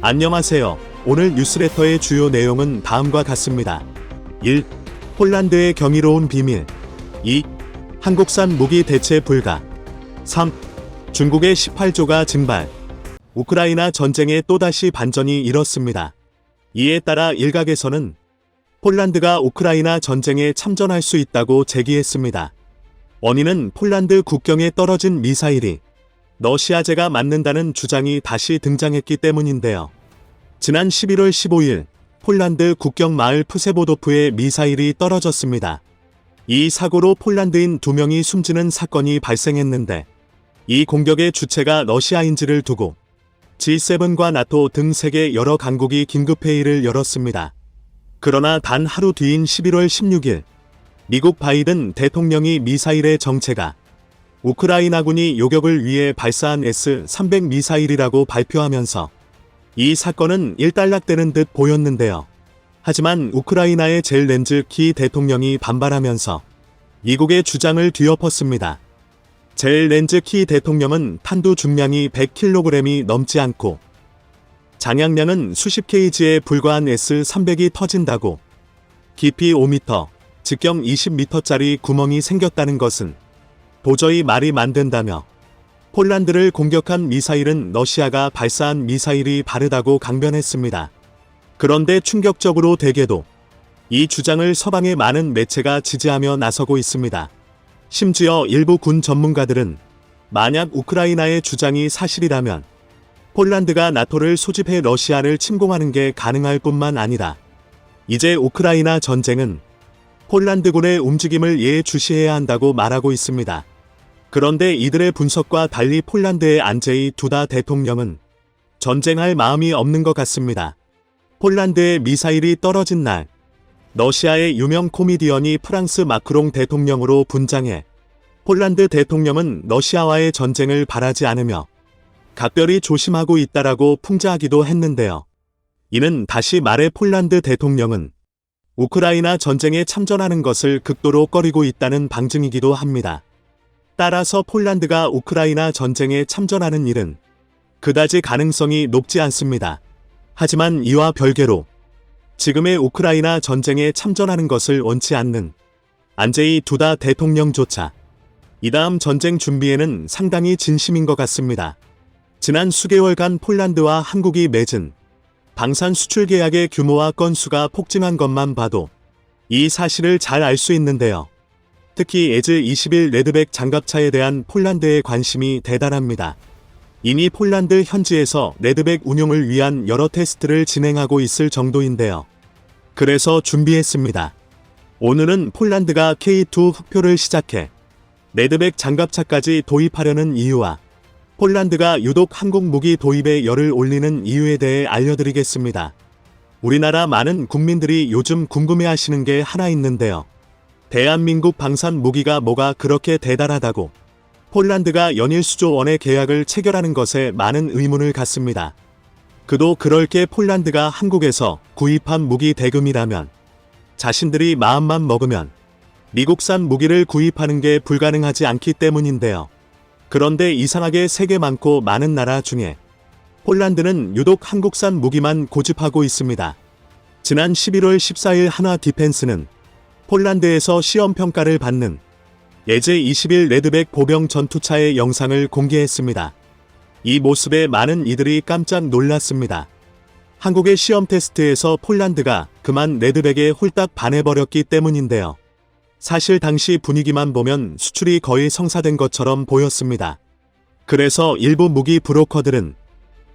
안녕하세요. 오늘 뉴스레터의 주요 내용은 다음과 같습니다. 1. 폴란드의 경이로운 비밀. 2. 한국산 무기 대체 불가. 3. 중국의 18조가 증발. 우크라이나 전쟁에 또다시 반전이 일었습니다. 이에 따라 일각에서는 폴란드가 우크라이나 전쟁에 참전할 수 있다고 제기했습니다. 원인은 폴란드 국경에 떨어진 미사일이 러시아제가 맞는다는 주장이 다시 등장했기 때문인데요. 지난 11월 15일 폴란드 국경 마을 푸세보도프에 미사일이 떨어졌습니다. 이 사고로 폴란드인 두 명이 숨지는 사건이 발생했는데 이 공격의 주체가 러시아인지를 두고 G7과 나토 등 세계 여러 강국이 긴급회의를 열었습니다. 그러나 단 하루 뒤인 11월 16일 미국 바이든 대통령이 미사일의 정체가 우크라이나군이 요격을 위해 발사한 S-300 미사일이라고 발표하면서 이 사건은 일단락되는 듯 보였는데요. 하지만 우크라이나의 젤렌즈키 대통령이 반발하면서 미국의 주장을 뒤엎었습니다. 젤렌즈키 대통령은 탄두 중량이 100kg이 넘지 않고 장약량은 수십 kg에 불과한 S-300이 터진다고 깊이 5m, 직경 20m짜리 구멍이 생겼다는 것은 도저히 말이 안 된다며 폴란드를 공격한 미사일은 러시아가 발사한 미사일이 바르다고 강변했습니다. 그런데 충격적으로 대개도 이 주장을 서방의 많은 매체가 지지하며 나서고 있습니다. 심지어 일부 군 전문가들은 만약 우크라이나의 주장이 사실이라면 폴란드가 나토를 소집해 러시아를 침공하는 게 가능할 뿐만 아니라 이제 우크라이나 전쟁은 폴란드군의 움직임을 예주시해야 한다고 말하고 있습니다. 그런데 이들의 분석과 달리 폴란드의 안제이 두다 대통령은 전쟁할 마음이 없는 것 같습니다. 폴란드의 미사일이 떨어진 날, 러시아의 유명 코미디언이 프랑스 마크롱 대통령으로 분장해 폴란드 대통령은 러시아와의 전쟁을 바라지 않으며 각별히 조심하고 있다라고 풍자하기도 했는데요. 이는 다시 말해 폴란드 대통령은 우크라이나 전쟁에 참전하는 것을 극도로 꺼리고 있다는 방증이기도 합니다. 따라서 폴란드가 우크라이나 전쟁에 참전하는 일은 그다지 가능성이 높지 않습니다. 하지만 이와 별개로 지금의 우크라이나 전쟁에 참전하는 것을 원치 않는 안제이 두다 대통령조차 이 다음 전쟁 준비에는 상당히 진심인 것 같습니다. 지난 수개월간 폴란드와 한국이 맺은 방산 수출 계약의 규모와 건수가 폭증한 것만 봐도 이 사실을 잘 알 수 있는데요. 특히 에즈 21 레드백 장갑차에 대한 폴란드의 관심이 대단합니다. 이미 폴란드 현지에서 레드백 운용을 위한 여러 테스트를 진행하고 있을 정도인데요. 그래서 준비했습니다. 오늘은 폴란드가 K2 흑표를 시작해 레드백 장갑차까지 도입하려는 이유와 폴란드가 유독 한국 무기 도입에 열을 올리는 이유에 대해 알려드리겠습니다. 우리나라 많은 국민들이 요즘 궁금해하시는 게 하나 있는데요. 대한민국 방산 무기가 뭐가 그렇게 대단하다고 폴란드가 연일 수조 원의 계약을 체결하는 것에 많은 의문을 갖습니다. 그도 그럴 게 폴란드가 한국에서 구입한 무기 대금이라면 자신들이 마음만 먹으면 미국산 무기를 구입하는 게 불가능하지 않기 때문인데요. 그런데 이상하게 세계 많고 많은 나라 중에 폴란드는 유독 한국산 무기만 고집하고 있습니다. 지난 11월 14일 한화 디펜스는 폴란드에서 시험 평가를 받는 예제 21 레드백 보병 전투차의 영상을 공개했습니다. 이 모습에 많은 이들이 깜짝 놀랐습니다. 한국의 시험 테스트에서 폴란드가 그만 레드백에 홀딱 반해버렸기 때문인데요. 사실 당시 분위기만 보면 수출이 거의 성사된 것처럼 보였습니다. 그래서 일부 무기 브로커들은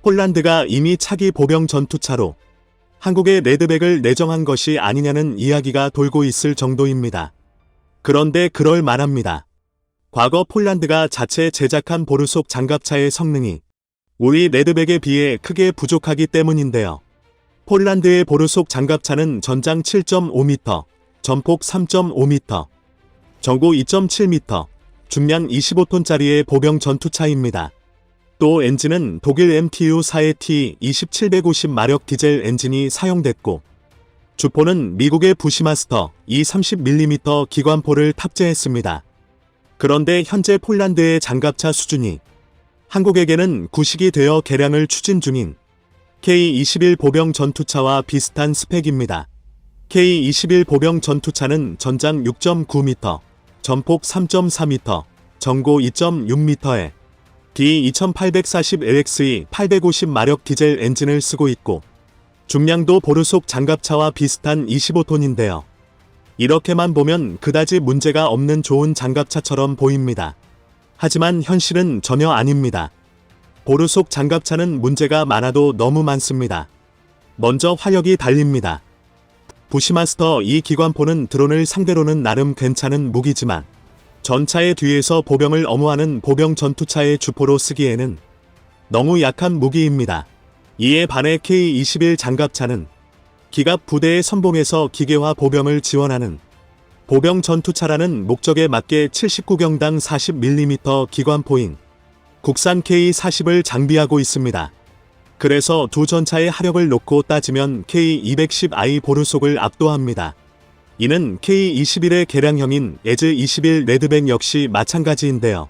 폴란드가 이미 차기 보병 전투차로 한국의 레드백을 내정한 것이 아니냐는 이야기가 돌고 있을 정도입니다. 그런데 그럴 만합니다. 과거 폴란드가 자체 제작한 보르속 장갑차의 성능이 우리 레드백에 비해 크게 부족하기 때문인데요. 폴란드의 보르속 장갑차는 전장 7.5m, 전폭 3.5m, 전고 2.7m, 중량 25톤짜리의 보병 전투차입니다. 또 엔진은 독일 MTU-4의 T2750 마력 디젤 엔진이 사용됐고 주포는 미국의 부시마스터 E30mm 기관포를 탑재했습니다. 그런데 현재 폴란드의 장갑차 수준이 한국에게는 구식이 되어 개량을 추진 중인 K-21 보병 전투차와 비슷한 스펙입니다. K-21 보병 전투차는 전장 6.9m, 전폭 3.4m, 전고 2.6m에 D2840LXE 850마력 디젤 엔진을 쓰고 있고 중량도 보르속 장갑차와 비슷한 25톤인데요. 이렇게만 보면 그다지 문제가 없는 좋은 장갑차처럼 보입니다. 하지만 현실은 전혀 아닙니다. 보르속 장갑차는 문제가 많아도 너무 많습니다. 먼저 화력이 달립니다. 부시마스터 이 기관포는 드론을 상대로는 나름 괜찮은 무기지만 전차의 뒤에서 보병을 엄호하는 보병 전투차의 주포로 쓰기에는 너무 약한 무기입니다. 이에 반해 K-21 장갑차는 기갑 부대의 선봉에서 기계화 보병을 지원하는 보병 전투차라는 목적에 맞게 79경당 40mm 기관포인 국산 K-40을 장비하고 있습니다. 그래서 두 전차의 하력을 놓고 따지면 K210i 보르속을 압도합니다. 이는 K21의 개량형인 에즈21 레드백 역시 마찬가지인데요.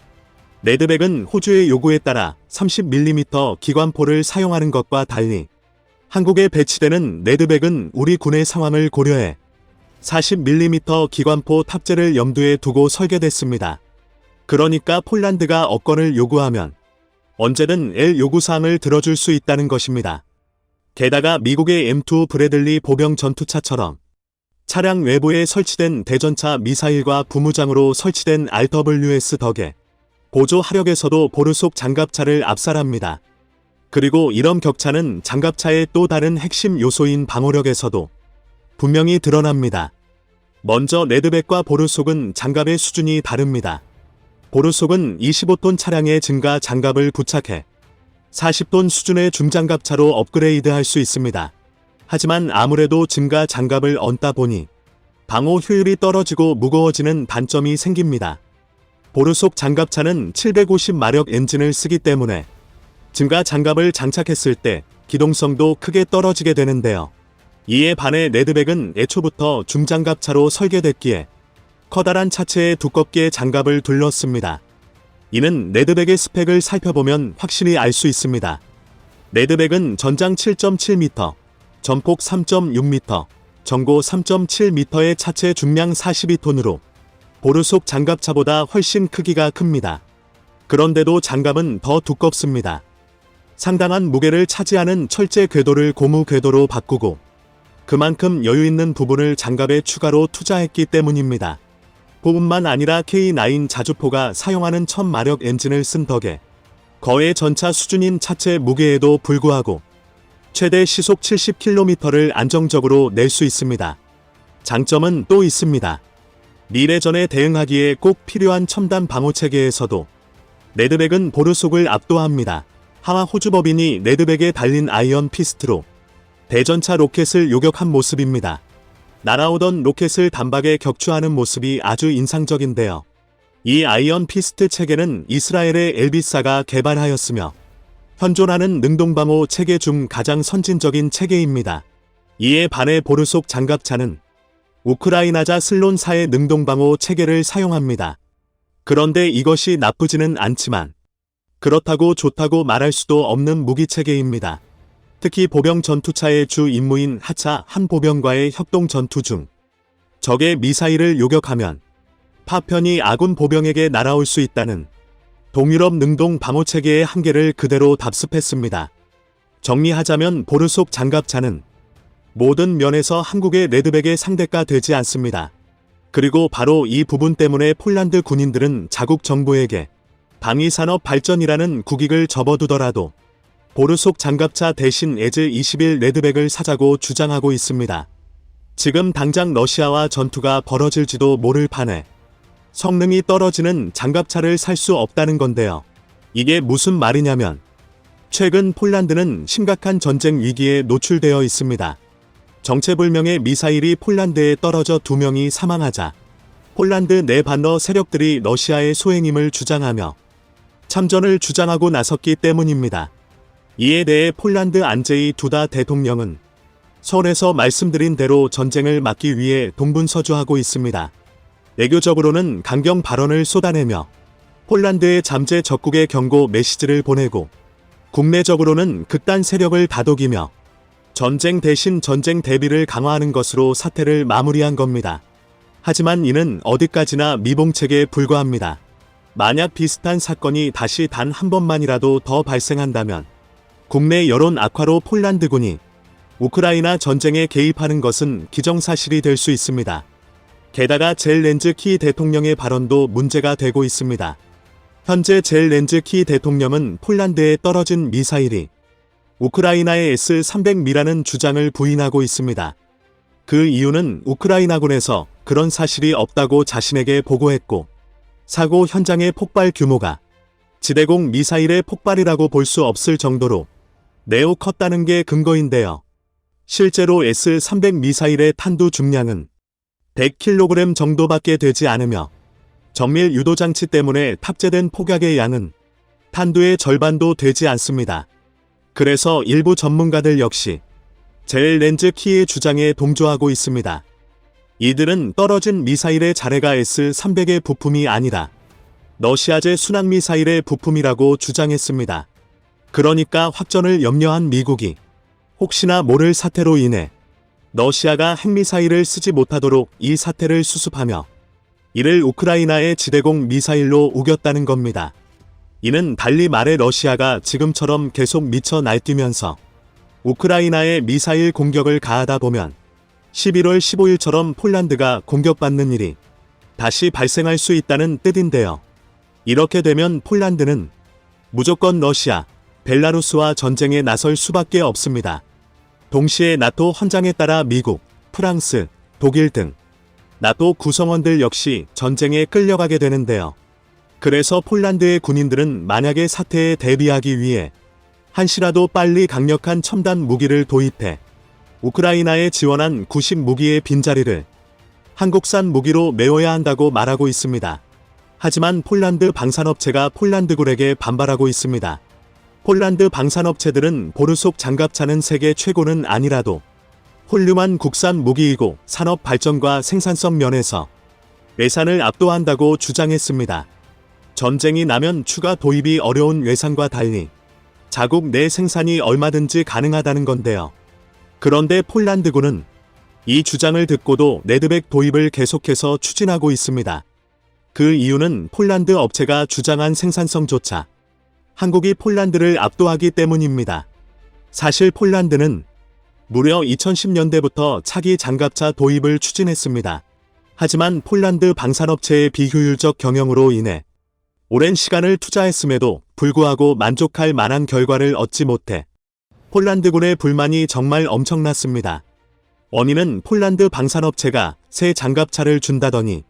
레드백은 호주의 요구에 따라 30mm 기관포를 사용하는 것과 달리 한국에 배치되는 레드백은 우리 군의 상황을 고려해 40mm 기관포 탑재를 염두에 두고 설계됐습니다. 그러니까 폴란드가 업건을 요구하면 언제든 L 요구사항을 들어줄 수 있다는 것입니다. 게다가 미국의 M2 브래들리 보병 전투차처럼 차량 외부에 설치된 대전차 미사일과 부무장으로 설치된 RWS 덕에 보조 하력에서도 보르 속 장갑차를 압살합니다. 그리고 이런 격차는 장갑차의 또 다른 핵심 요소인 방어력에서도 분명히 드러납니다. 먼저 레드백과 보르속은 장갑의 수준이 다릅니다. 보르속은 25톤 차량의 증가 장갑을 부착해 40톤 수준의 중장갑차로 업그레이드할 수 있습니다. 하지만 아무래도 증가 장갑을 얹다 보니 방호 효율이 떨어지고 무거워지는 단점이 생깁니다. 보르속 장갑차는 750마력 엔진을 쓰기 때문에 증가 장갑을 장착했을 때 기동성도 크게 떨어지게 되는데요. 이에 반해 레드백은 애초부터 중장갑차로 설계됐기에 커다란 차체에 두껍게 장갑을 둘렀습니다. 이는 레드백의 스펙을 살펴보면 확실히 알 수 있습니다. 레드백은 전장 7.7m, 전폭 3.6m, 전고 3.7m의 차체 중량 42톤으로 보르속 장갑차보다 훨씬 크기가 큽니다. 그런데도 장갑은 더 두껍습니다. 상당한 무게를 차지하는 철제 궤도를 고무 궤도로 바꾸고 그만큼 여유 있는 부분을 장갑에 추가로 투자했기 때문입니다. 뿐만 아니라 K9 자주포가 사용하는 1000마력 엔진을 쓴 덕에 거의 전차 수준인 차체 무게에도 불구하고 최대 시속 70km를 안정적으로 낼 수 있습니다. 장점은 또 있습니다. 미래전에 대응하기에 꼭 필요한 첨단 방호 체계에서도 레드백은 보르속을 압도합니다. 하와 호주법인이 레드백에 달린 아이언 피스트로 대전차 로켓을 요격한 모습입니다. 날아오던 로켓을 단박에 격추하는 모습이 아주 인상적인데요. 이 아이언 피스트 체계는 이스라엘의 엘비사가 개발하였으며 현존하는 능동방호 체계 중 가장 선진적인 체계입니다. 이에 반해 보르속 장갑차는 우크라이나자 슬론사의 능동방호 체계를 사용합니다. 그런데 이것이 나쁘지는 않지만 그렇다고 좋다고 말할 수도 없는 무기 체계입니다. 특히 보병 전투차의 주 임무인 하차 한 보병과의 협동 전투 중 적의 미사일을 요격하면 파편이 아군 보병에게 날아올 수 있다는 동유럽 능동 방호 체계의 한계를 그대로 답습했습니다. 정리하자면 보르속 장갑차는 모든 면에서 한국의 레드백의 상대가 되지 않습니다. 그리고 바로 이 부분 때문에 폴란드 군인들은 자국 정부에게 방위산업 발전이라는 국익을 접어두더라도 보르속 장갑차 대신 에즈 21 레드백을 사자고 주장하고 있습니다. 지금 당장 러시아와 전투가 벌어질지도 모를 판에 성능이 떨어지는 장갑차를 살 수 없다는 건데요. 이게 무슨 말이냐면 최근 폴란드는 심각한 전쟁 위기에 노출되어 있습니다. 정체불명의 미사일이 폴란드에 떨어져 두 명이 사망하자 폴란드 내 반러 세력들이 러시아의 소행임을 주장하며 참전을 주장하고 나섰기 때문입니다. 이에 대해 폴란드 안제이 두다 대통령은 서울에서 말씀드린 대로 전쟁을 막기 위해 동분서주하고 있습니다. 외교적으로는 강경 발언을 쏟아내며 폴란드의 잠재 적국의 경고 메시지를 보내고 국내적으로는 극단 세력을 다독이며 전쟁 대신 전쟁 대비를 강화하는 것으로 사태를 마무리한 겁니다. 하지만 이는 어디까지나 미봉책에 불과합니다. 만약 비슷한 사건이 다시 단 한 번만이라도 더 발생한다면 국내 여론 악화로 폴란드군이 우크라이나 전쟁에 개입하는 것은 기정사실이 될 수 있습니다. 게다가 젤렌즈키 대통령의 발언도 문제가 되고 있습니다. 현재 젤렌즈키 대통령은 폴란드에 떨어진 미사일이 우크라이나의 S-300미라는 주장을 부인하고 있습니다. 그 이유는 우크라이나군에서 그런 사실이 없다고 자신에게 보고했고 사고 현장의 폭발 규모가 지대공 미사일의 폭발이라고 볼 수 없을 정도로 매우 컸다는 게 근거인데요. 실제로 S-300 미사일의 탄두 중량은 100kg 정도밖에 되지 않으며 정밀 유도 장치 때문에 탑재된 폭약의 양은 탄두의 절반도 되지 않습니다. 그래서 일부 전문가들 역시 젤 렌즈 키의 주장에 동조하고 있습니다. 이들은 떨어진 미사일의 자래가 S-300의 부품이 아니라 러시아제 순항미사일의 부품이라고 주장했습니다. 그러니까 확전을 염려한 미국이 혹시나 모를 사태로 인해 러시아가 핵미사일을 쓰지 못하도록 이 사태를 수습하며 이를 우크라이나의 지대공 미사일로 우겼다는 겁니다. 이는 달리 말해 러시아가 지금처럼 계속 미쳐 날뛰면서 우크라이나의 미사일 공격을 가하다 보면 11월 15일처럼 폴란드가 공격받는 일이 다시 발생할 수 있다는 뜻인데요. 이렇게 되면 폴란드는 무조건 러시아, 벨라루스와 전쟁에 나설 수밖에 없습니다. 동시에 나토 헌장에 따라 미국, 프랑스, 독일 등 나토 구성원들 역시 전쟁에 끌려가게 되는데요. 그래서 폴란드의 군인들은 만약의 사태에 대비하기 위해 한시라도 빨리 강력한 첨단 무기를 도입해 우크라이나에 지원한 90 무기의 빈자리를 한국산 무기로 메워야 한다고 말하고 있습니다. 하지만 폴란드 방산업체가 폴란드군에게 반발하고 있습니다. 폴란드 방산업체들은 보르속 장갑차는 세계 최고는 아니라도 훌륭한 국산 무기이고 산업 발전과 생산성 면에서 외산을 압도한다고 주장했습니다. 전쟁이 나면 추가 도입이 어려운 외산과 달리 자국 내 생산이 얼마든지 가능하다는 건데요. 그런데 폴란드군은 이 주장을 듣고도 레드백 도입을 계속해서 추진하고 있습니다. 그 이유는 폴란드 업체가 주장한 생산성조차 한국이 폴란드를 압도하기 때문입니다. 사실 폴란드는 무려 2010년대부터 차기 장갑차 도입을 추진했습니다. 하지만 폴란드 방산업체의 비효율적 경영으로 인해 오랜 시간을 투자했음에도 불구하고 만족할 만한 결과를 얻지 못해 폴란드군의 불만이 정말 엄청났습니다. 원인은 폴란드 방산업체가 새 장갑차를 준다더니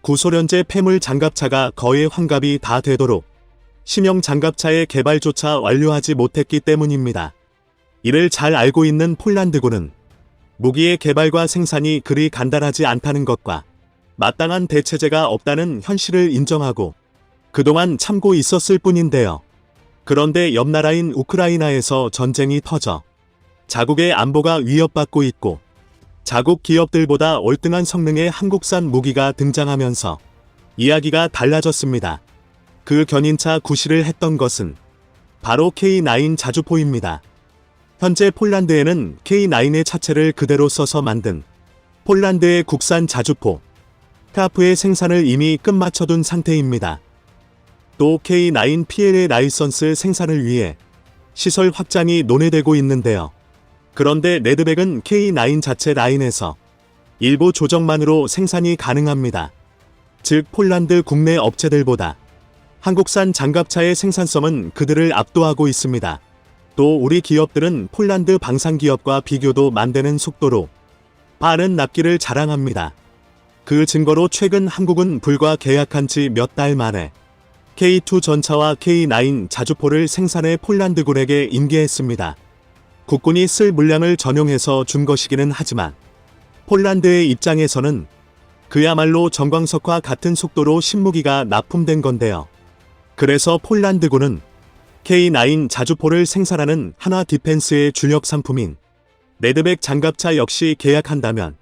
구소련제 폐물 장갑차가 거의 환갑이 다 되도록 신형 장갑차의 개발조차 완료하지 못했기 때문입니다. 이를 잘 알고 있는 폴란드군은 무기의 개발과 생산이 그리 간단하지 않다는 것과 마땅한 대체제가 없다는 현실을 인정하고 그동안 참고 있었을 뿐인데요. 그런데 옆 나라인 우크라이나에서 전쟁이 터져 자국의 안보가 위협받고 있고 자국 기업들보다 월등한 성능의 한국산 무기가 등장하면서 이야기가 달라졌습니다. 그 견인차 구실을 했던 것은 바로 K9 자주포입니다. 현재 폴란드에는 K9의 차체를 그대로 써서 만든 폴란드의 국산 자주포 카프의 생산을 이미 끝마쳐둔 상태입니다. 또 K9 PL의 라이선스 생산을 위해 시설 확장이 논의되고 있는데요. 그런데 레드백은 K9 자체 라인에서 일부 조정만으로 생산이 가능합니다. 즉 폴란드 국내 업체들보다 한국산 장갑차의 생산성은 그들을 압도하고 있습니다. 또 우리 기업들은 폴란드 방산 기업과 비교도 만드는 속도로 빠른 납기를 자랑합니다. 그 증거로 최근 한국은 불과 계약한 지 몇 달 만에 K2 전차와 K9 자주포를 생산해 폴란드군에게 인계했습니다. 국군이 쓸 물량을 전용해서 준 것이기는 하지만 폴란드의 입장에서는 그야말로 정광석과 같은 속도로 신무기가 납품된 건데요. 그래서 폴란드군은 K9 자주포를 생산하는 한화 디펜스의 주력 상품인 레드백 장갑차 역시 계약한다면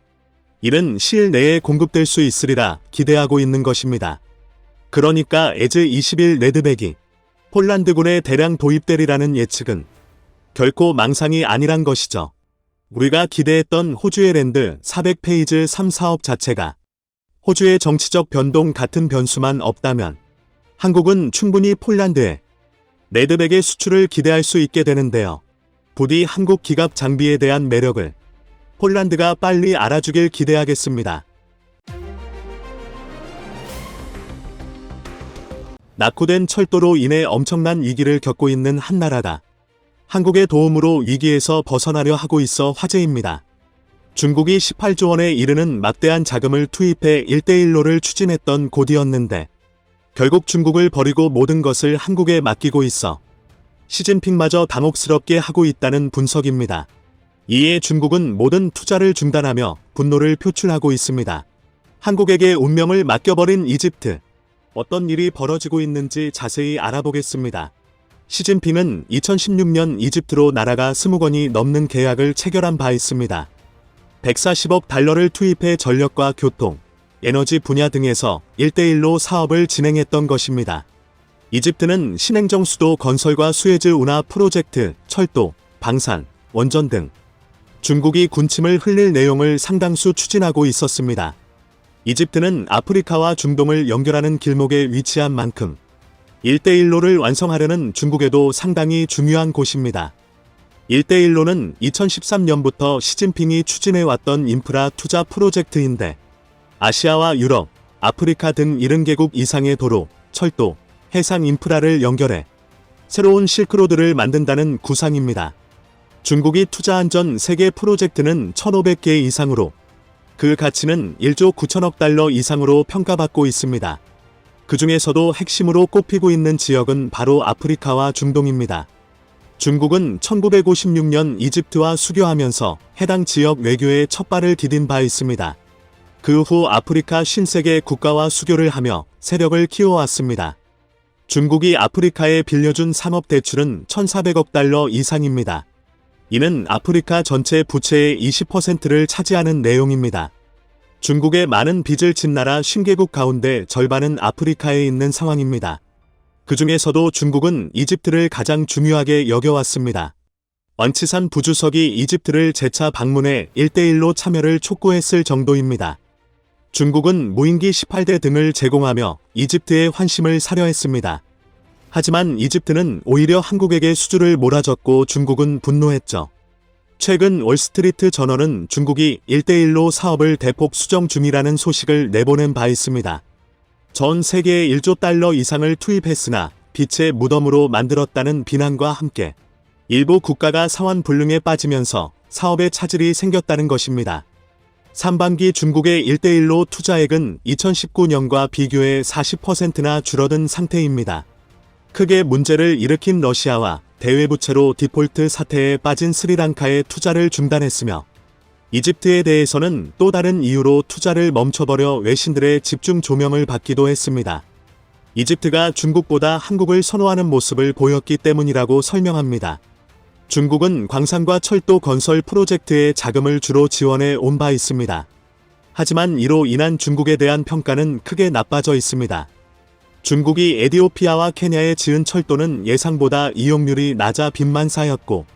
이는 시일 내에 공급될 수 있으리라 기대하고 있는 것입니다. 그러니까 에즈 21 레드백이 폴란드군의 대량 도입되리라는 예측은 결코 망상이 아니란 것이죠. 우리가 기대했던 호주의 랜드 400페이지 3 사업 자체가 호주의 정치적 변동 같은 변수만 없다면 한국은 충분히 폴란드에 레드백의 수출을 기대할 수 있게 되는데요. 부디 한국 기갑 장비에 대한 매력을 폴란드가 빨리 알아주길 기대하겠습니다. 낙후된 철도로 인해 엄청난 위기를 겪고 있는 한 나라가 한국의 도움으로 위기에서 벗어나려 하고 있어 화제입니다. 중국이 18조 원에 이르는 막대한 자금을 투입해 1대1로를 추진했던 곳이었는데 결국 중국을 버리고 모든 것을 한국에 맡기고 있어 시진핑마저 당혹스럽게 하고 있다는 분석입니다. 이에 중국은 모든 투자를 중단하며 분노를 표출하고 있습니다. 한국에게 운명을 맡겨버린 이집트. 어떤 일이 벌어지고 있는지 자세히 알아보겠습니다. 시진핑은 2016년 이집트로 나라가 20건이 넘는 계약을 체결한 바 있습니다. 140억 달러를 투입해 전력과 교통, 에너지 분야 등에서 1대1로 사업을 진행했던 것입니다. 이집트는 신행정 수도 건설과 수에즈 운하 프로젝트, 철도, 방산, 원전 등 중국이 군침을 흘릴 내용을 상당수 추진하고 있었습니다. 이집트는 아프리카와 중동을 연결하는 길목에 위치한 만큼 1대1로를 완성하려는 중국에도 상당히 중요한 곳입니다. 1대1로는 2013년부터 시진핑이 추진해왔던 인프라 투자 프로젝트인데 아시아와 유럽, 아프리카 등 70개국 이상의 도로, 철도, 해상 인프라를 연결해 새로운 실크로드를 만든다는 구상입니다. 중국이 투자한 전 세계 프로젝트는 1,500개 이상으로 그 가치는 1조 9천억 달러 이상으로 평가받고 있습니다. 그 중에서도 핵심으로 꼽히고 있는 지역은 바로 아프리카와 중동입니다. 중국은 1956년 이집트와 수교하면서 해당 지역 외교에 첫 발을 디딘 바 있습니다. 그 후 아프리카 신세계 국가와 수교를 하며 세력을 키워왔습니다. 중국이 아프리카에 빌려준 상업 대출은 1,400억 달러 이상입니다. 이는 아프리카 전체 부채의 20%를 차지하는 내용입니다. 중국의 많은 빚을 진 나라 5개국 가운데 절반은 아프리카에 있는 상황입니다. 그 중에서도 중국은 이집트를 가장 중요하게 여겨왔습니다. 왕치산 부주석이 이집트를 재차 방문해 1대1로 참여를 촉구했을 정도입니다. 중국은 무인기 18대 등을 제공하며 이집트의 환심을 사려 했습니다. 하지만 이집트는 오히려 한국에게 수주를 몰아줬고 중국은 분노했죠. 최근 월스트리트 전원은 중국이 1대1로 사업을 대폭 수정 중이라는 소식을 내보낸 바 있습니다. 전 세계에 1조 달러 이상을 투입했으나 빛의 무덤으로 만들었다는 비난과 함께 일부 국가가 사환불능에 빠지면서 사업에 차질이 생겼다는 것입니다. 상반기 중국의 1대1로 투자액은 2019년과 비교해 40%나 줄어든 상태입니다. 크게 문제를 일으킨 러시아와 대외부채로 디폴트 사태에 빠진 스리랑카의 투자를 중단했으며 이집트에 대해서는 또 다른 이유로 투자를 멈춰버려 외신들의 집중 조명을 받기도 했습니다. 이집트가 중국보다 한국을 선호하는 모습을 보였기 때문이라고 설명합니다. 중국은 광산과 철도 건설 프로젝트에 자금을 주로 지원해 온 바 있습니다. 하지만 이로 인한 중국에 대한 평가는 크게 나빠져 있습니다. 중국이 에디오피아와 케냐에 지은 철도는 예상보다 이용률이 낮아 빚만 쌓였고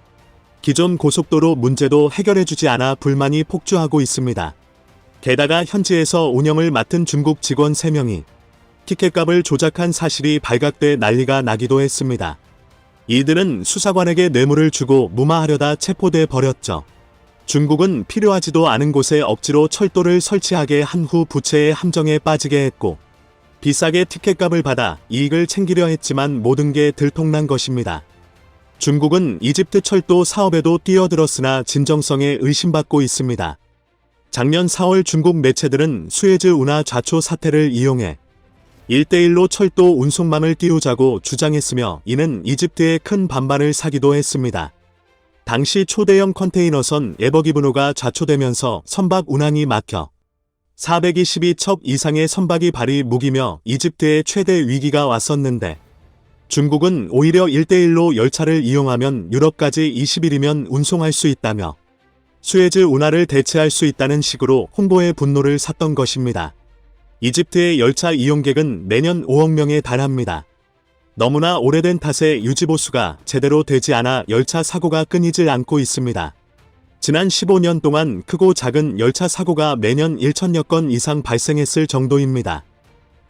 기존 고속도로 문제도 해결해주지 않아 불만이 폭주하고 있습니다. 게다가 현지에서 운영을 맡은 중국 직원 3명이 티켓값을 조작한 사실이 발각돼 난리가 나기도 했습니다. 이들은 수사관에게 뇌물을 주고 무마하려다 체포돼 버렸죠. 중국은 필요하지도 않은 곳에 억지로 철도를 설치하게 한 후 부채의 함정에 빠지게 했고 비싸게 티켓값을 받아 이익을 챙기려 했지만 모든 게 들통난 것입니다. 중국은 이집트 철도 사업에도 뛰어들었으나 진정성에 의심받고 있습니다. 작년 4월 중국 매체들은 수에즈 운하 좌초 사태를 이용해 1대1로 철도 운송망을 띄우자고 주장했으며 이는 이집트의 큰 반발을 사기도 했습니다. 당시 초대형 컨테이너선 에버기브노가 좌초되면서 선박 운항이 막혀 422척 이상의 선박이 발이 무기며 이집트의 최대 위기가 왔었는데 중국은 오히려 1대1로 열차를 이용하면 유럽까지 20일이면 운송할 수 있다며 수에즈 운하를 대체할 수 있다는 식으로 홍보의 분노를 샀던 것입니다. 이집트의 열차 이용객은 매년 5억 명에 달합니다. 너무나 오래된 탓에 유지보수가 제대로 되지 않아 열차 사고가 끊이질 않고 있습니다. 지난 15년 동안 크고 작은 열차 사고가 매년 1천여 건 이상 발생했을 정도입니다.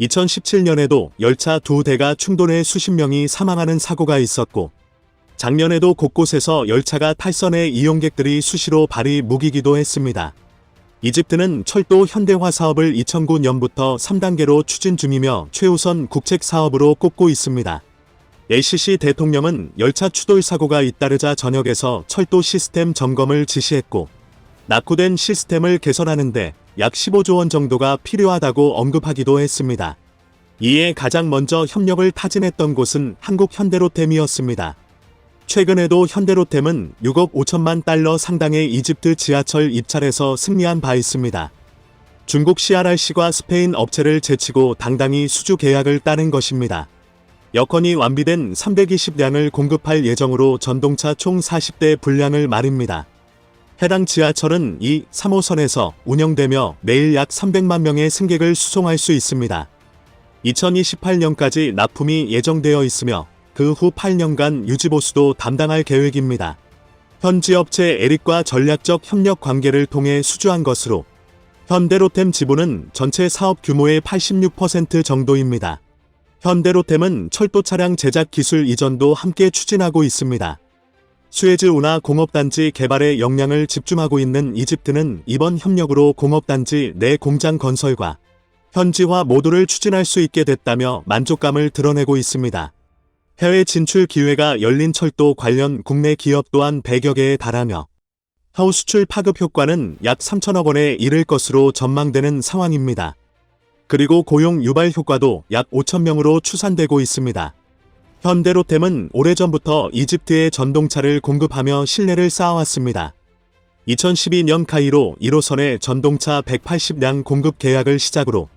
2017년에도 열차 두 대가 충돌해 수십 명이 사망하는 사고가 있었고, 작년에도 곳곳에서 열차가 탈선해 이용객들이 수시로 발이 무기기도 했습니다. 이집트는 철도 현대화 사업을 2009년부터 3단계로 추진 중이며 최우선 국책 사업으로 꼽고 있습니다. LCC 대통령은 열차 추돌 사고가 잇따르자 전역에서 철도 시스템 점검을 지시했고, 낙후된 시스템을 개선하는데 약 15조 원 정도가 필요하다고 언급하기도 했습니다. 이에 가장 먼저 협력을 타진했던 곳은 한국 현대로템이었습니다. 최근에도 현대로템은 6억 5천만 달러 상당의 이집트 지하철 입찰에서 승리한 바 있습니다. 중국 CRRC과 스페인 업체를 제치고 당당히 수주 계약을 따는 것입니다. 여건이 완비된 320량을 공급할 예정으로 전동차 총 40대 분량을 말입니다. 해당 지하철은 이 3호선에서 운영되며 매일 약 300만 명의 승객을 수송할 수 있습니다. 2028년까지 납품이 예정되어 있으며 그 후 8년간 유지보수도 담당할 계획입니다. 현지 업체 에릭과 전략적 협력 관계를 통해 수주한 것으로 현대로템 지분은 전체 사업 규모의 86% 정도입니다. 현대로템은 철도 차량 제작 기술 이전도 함께 추진하고 있습니다. 수에즈 운하 공업단지 개발에 역량을 집중하고 있는 이집트는 이번 협력으로 공업단지 내 공장 건설과 현지화 모두를 추진할 수 있게 됐다며 만족감을 드러내고 있습니다. 해외 진출 기회가 열린 철도 관련 국내 기업 또한 100여 개에 달하며 향후 수출 파급 효과는 약 3천억 원에 이를 것으로 전망되는 상황입니다. 그리고 고용 유발 효과도 약 5천 명으로 추산되고 있습니다. 현대로템은 오래전부터 이집트에 전동차를 공급하며 신뢰를 쌓아왔습니다. 2012년 카이로 1호선의 전동차 180량 공급 계약을 시작으로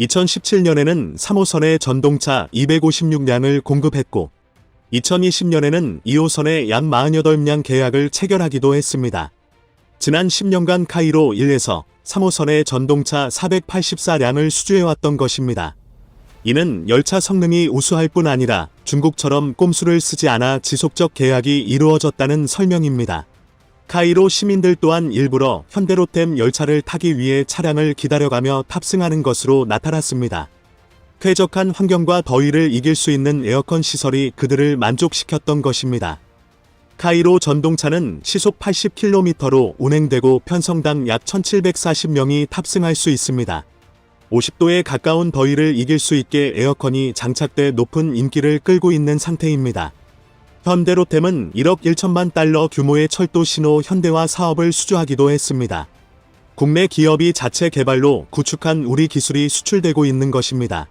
2017년에는 3호선의 전동차 256량을 공급했고 2020년에는 2호선의 약 48량 계약을 체결하기도 했습니다. 지난 10년간 카이로 1에서 3호선의 전동차 484량을 수주해왔던 것입니다. 이는 열차 성능이 우수할 뿐 아니라 중국처럼 꼼수를 쓰지 않아 지속적 계약이 이루어졌다는 설명입니다. 카이로 시민들 또한 일부러 현대로템 열차를 타기 위해 차량을 기다려가며 탑승하는 것으로 나타났습니다. 쾌적한 환경과 더위를 이길 수 있는 에어컨 시설이 그들을 만족시켰던 것입니다. 카이로 전동차는 시속 80km로 운행되고 편성당 약 1740명이 탑승할 수 있습니다. 50도에 가까운 더위를 이길 수 있게 에어컨이 장착돼 높은 인기를 끌고 있는 상태입니다. 현대로템은 1억 1천만 달러 규모의 철도 신호 현대화 사업을 수주하기도 했습니다. 국내 기업이 자체 개발로 구축한 우리 기술이 수출되고 있는 것입니다.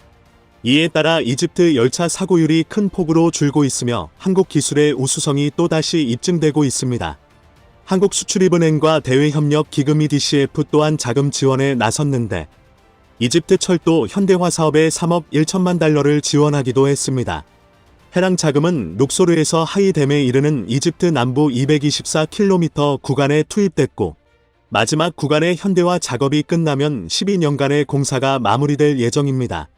이에 따라 이집트 열차 사고율이 큰 폭으로 줄고 있으며 한국 기술의 우수성이 또다시 입증되고 있습니다. 한국수출입은행과 대외협력 기금이 DCF 또한 자금 지원에 나섰는데 이집트 철도 현대화 사업에 3억 1천만 달러를 지원하기도 했습니다. 해당 자금은 룩소르에서 하이댐에 이르는 이집트 남부 224km 구간에 투입됐고 마지막 구간의 현대화 작업이 끝나면 12년간의 공사가 마무리될 예정입니다.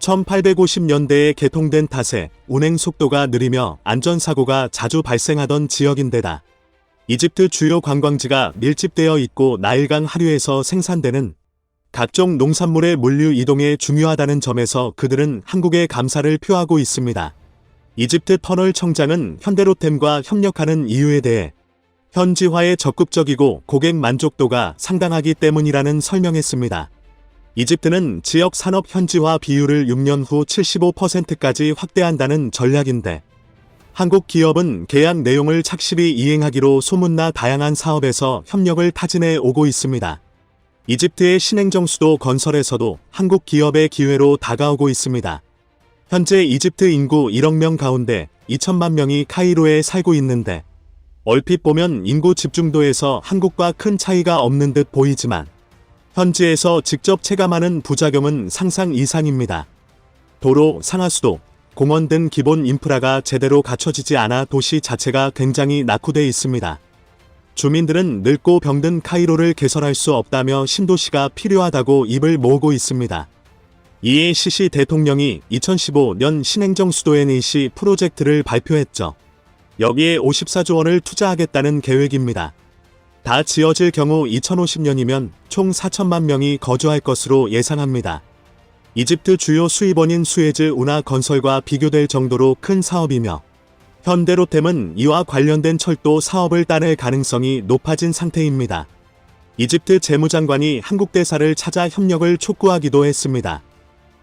1850년대에 개통된 탓에 운행 속도가 느리며 안전사고가 자주 발생하던 지역인데다 이집트 주요 관광지가 밀집되어 있고 나일강 하류에서 생산되는 각종 농산물의 물류 이동에 중요하다는 점에서 그들은 한국에 감사를 표하고 있습니다. 이집트 터널 청장은 현대로템과 협력하는 이유에 대해 현지화에 적극적이고 고객 만족도가 상당하기 때문이라는 설명했습니다. 이집트는 지역 산업 현지화 비율을 6년 후 75%까지 확대한다는 전략인데 한국 기업은 계약 내용을 착실히 이행하기로 소문나 다양한 사업에서 협력을 타진해 오고 있습니다. 이집트의 신행정수도 건설에서도 한국 기업의 기회로 다가오고 있습니다. 현재 이집트 인구 1억 명 가운데 2천만 명이 카이로에 살고 있는데 얼핏 보면 인구 집중도에서 한국과 큰 차이가 없는 듯 보이지만 현지에서 직접 체감하는 부작용은 상상 이상입니다. 도로, 상하수도, 공원 등 기본 인프라가 제대로 갖춰지지 않아 도시 자체가 굉장히 낙후돼 있습니다. 주민들은 늙고 병든 카이로를 개선할 수 없다며 신도시가 필요하다고 입을 모으고 있습니다. 이에 시시 대통령이 2015년 신행정 수도 NEC 프로젝트를 발표했죠. 여기에 54조 원을 투자하겠다는 계획입니다. 다 지어질 경우 2050년이면 총 4천만 명이 거주할 것으로 예상합니다. 이집트 주요 수입원인 수에즈 운하 건설과 비교될 정도로 큰 사업이며 현대로템은 이와 관련된 철도 사업을 따낼 가능성이 높아진 상태입니다. 이집트 재무장관이 한국 대사를 찾아 협력을 촉구하기도 했습니다.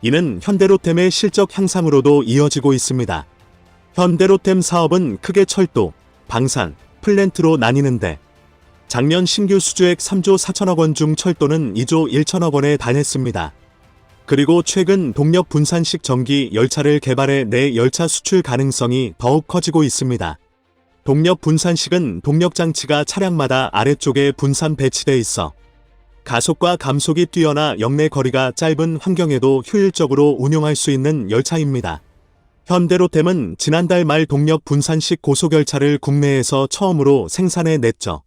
이는 현대로템의 실적 향상으로도 이어지고 있습니다. 현대로템 사업은 크게 철도, 방산, 플랜트로 나뉘는데 작년 신규 수주액 3조 4천억 원 중 철도는 2조 1천억 원에 달했습니다. 그리고 최근 동력 분산식 전기 열차를 개발해 내 열차 수출 가능성이 더욱 커지고 있습니다. 동력 분산식은 동력 장치가 차량마다 아래쪽에 분산 배치돼 있어 가속과 감속이 뛰어나 역내 거리가 짧은 환경에도 효율적으로 운용할 수 있는 열차입니다. 현대로템은 지난달 말 동력 분산식 고속열차를 국내에서 처음으로 생산해 냈죠.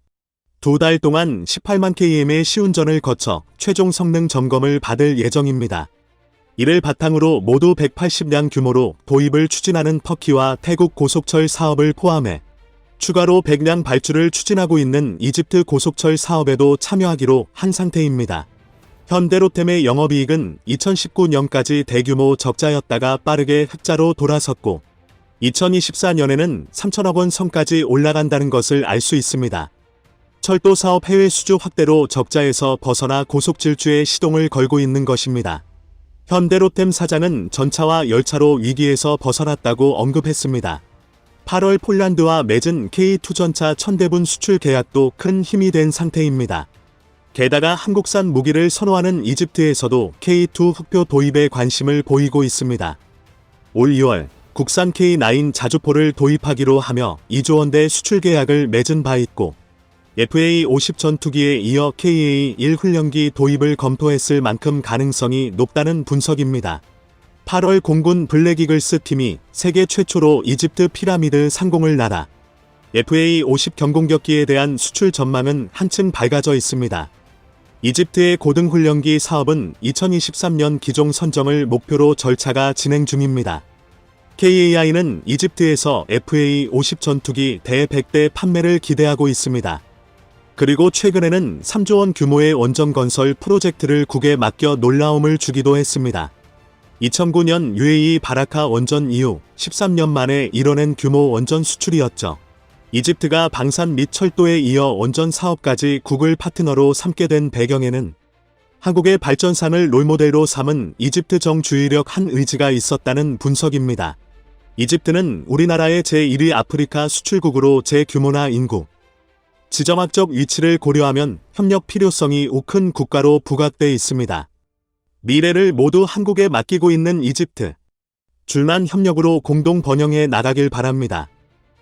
두 달 동안 18만 km의 시운전을 거쳐 최종 성능 점검을 받을 예정입니다. 이를 바탕으로 모두 180량 규모로 도입을 추진하는 터키와 태국 고속철 사업을 포함해 추가로 100량 발주를 추진하고 있는 이집트 고속철 사업에도 참여하기로 한 상태입니다. 현대로템의 영업이익은 2019년까지 대규모 적자였다가 빠르게 흑자로 돌아섰고 2024년에는 3천억 원 선까지 올라간다는 것을 알 수 있습니다. 철도 사업 해외 수주 확대로 적자에서 벗어나 고속 질주에 시동을 걸고 있는 것입니다. 현대로템 사장은 전차와 열차로 위기에서 벗어났다고 언급했습니다. 8월 폴란드와 맺은 K2 전차 1000대분 수출 계약도 큰 힘이 된 상태입니다. 게다가 한국산 무기를 선호하는 이집트에서도 K2 흑표 도입에 관심을 보이고 있습니다. 올 2월 국산 K9 자주포를 도입하기로 하며 2조 원대 수출 계약을 맺은 바 있고 FA50 전투기에 이어 KA1 훈련기 도입을 검토했을 만큼 가능성이 높다는 분석입니다. 8월 공군 블랙이글스 팀이 세계 최초로 이집트 피라미드 상공을 날아 FA50 경공격기에 대한 수출 전망은 한층 밝아져 있습니다. 이집트의 고등훈련기 사업은 2023년 기종 선정을 목표로 절차가 진행 중입니다. KAI는 이집트에서 FA50 전투기 대 100대 판매를 기대하고 있습니다. 그리고 최근에는 3조 원 규모의 원전 건설 프로젝트를 국에 맡겨 놀라움을 주기도 했습니다. 2009년 UAE 바라카 원전 이후 13년 만에 이뤄낸 규모 원전 수출이었죠. 이집트가 방산 및 철도에 이어 원전 사업까지 국을 파트너로 삼게 된 배경에는 한국의 발전상을 롤모델로 삼은 이집트 정주의력 한 의지가 있었다는 분석입니다. 이집트는 우리나라의 제1위 아프리카 수출국으로 제 규모나 인구, 지정학적 위치를 고려하면 협력 필요성이 큰 국가로 부각돼 있습니다. 미래를 모두 한국에 맡기고 있는 이집트. 줄만 협력으로 공동 번영해 나가길 바랍니다.